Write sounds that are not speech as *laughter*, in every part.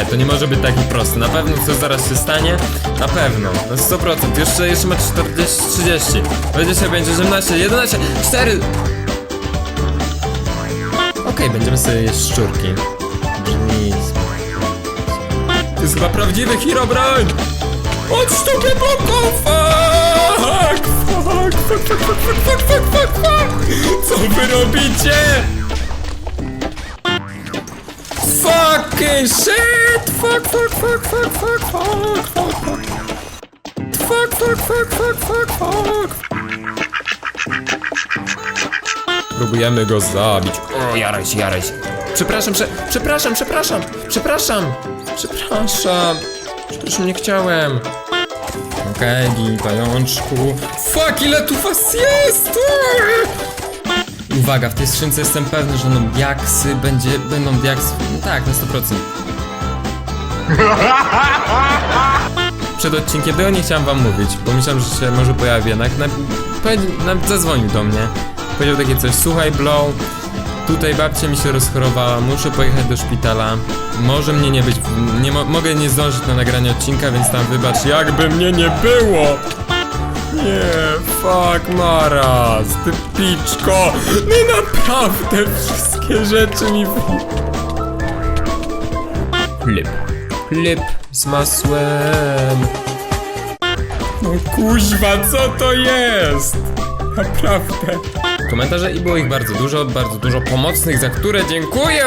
To nie może być taki prosty. Na pewno coś zaraz się stanie. Na pewno. Na 100%. Jeszcze, jeszcze ma 40, 30. 25, 18, 11, 4. Okej, będziemy sobie jeść szczurki. Brzmi... To jest chyba prawdziwy Herobrine! Od sztuki! Fuck! Fuck! Fuck! Fuck! Fuck! Fuck! Fuck! Fuck! Fuck! Fuck! Co wy robicie? fucking shit! Fuck, fuck, fuck, fuck, fuck, fuck, fuck, fuck. Fuck, fuck, fuck, fuck, fuck, fuck. Próbujemy go zabić. O, jaraj się, jaraj się. Przepraszam, prze... przepraszam, przepraszam, przepraszam, przepraszam. Przepraszam, nie chciałem. Okej, okay, gitajączku. Fuck, ile tu was jest! Uwaga, w tej skrzynce jestem pewny, że będą diaksy, będzie, będą diaksy. No tak, na 100%. *laughs* Przed odcinkiem tego nie chciałem wam mówić, bo myślałem, że się może pojawi jednak. Na, zadzwonił do mnie. Powiedział takie coś, słuchaj Blow, tutaj babcia mi się rozchorowała, muszę pojechać do szpitala. Może mnie nie być, nie mo mogę nie zdążyć na nagranie odcinka, więc tam wybacz, jakby mnie nie było. Nie, fuck Maras, ty piczko, no naprawdę wszystkie rzeczy mi. Chleb, chleb z masłem. No kuźwa, co to jest? Naprawdę. Komentarze i było ich bardzo dużo, bardzo dużo pomocnych, za które dziękuję!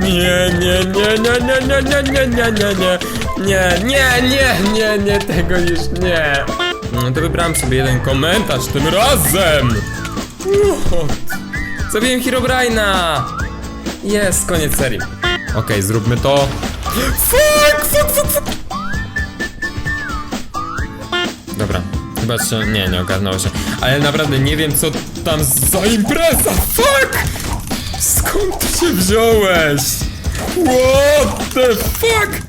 Nie, nie, nie, nie, nie, nie, nie, nie, nie, nie, nie, nie, nie, nie, nie, nie, tego już nie. No to wybrałem sobie jeden komentarz tym razem. What? Zabiłem Herobrine'a! Jest, koniec serii. Okej, zróbmy to. Fuck, fuck, fuck, fuck. Dobra, chyba się, nie, nie ogarnęło się. Ale naprawdę nie wiem co tam za impreza, fuck! Skąd ty się wziąłeś? What the fuck?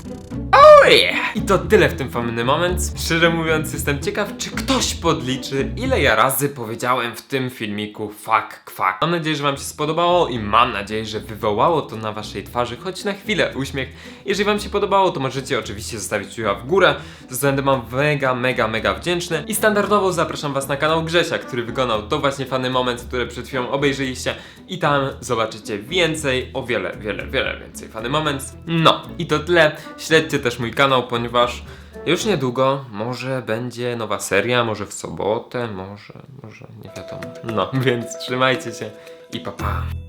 I to tyle w tym fajny moment. Szczerze mówiąc, jestem ciekaw, czy ktoś podliczy, ile ja razy powiedziałem w tym filmiku fuck, kwak. Mam nadzieję, że Wam się spodobało i mam nadzieję, że wywołało to na Waszej twarzy choć na chwilę uśmiech. Jeżeli Wam się podobało, to możecie oczywiście zostawić kciuka w górę. Będę Wam mega, mega, mega wdzięczny. I standardowo zapraszam Was na kanał Grzesia, który wykonał to właśnie fany moment, który przed chwilą obejrzeliście. I tam zobaczycie więcej, o wiele, wiele, wiele więcej fany moment. No, i to tyle. Śledźcie też mój kanał, ponieważ już niedługo może będzie nowa seria, może w sobotę, może, może nie wiadomo. No, *laughs* więc trzymajcie się i pa pa.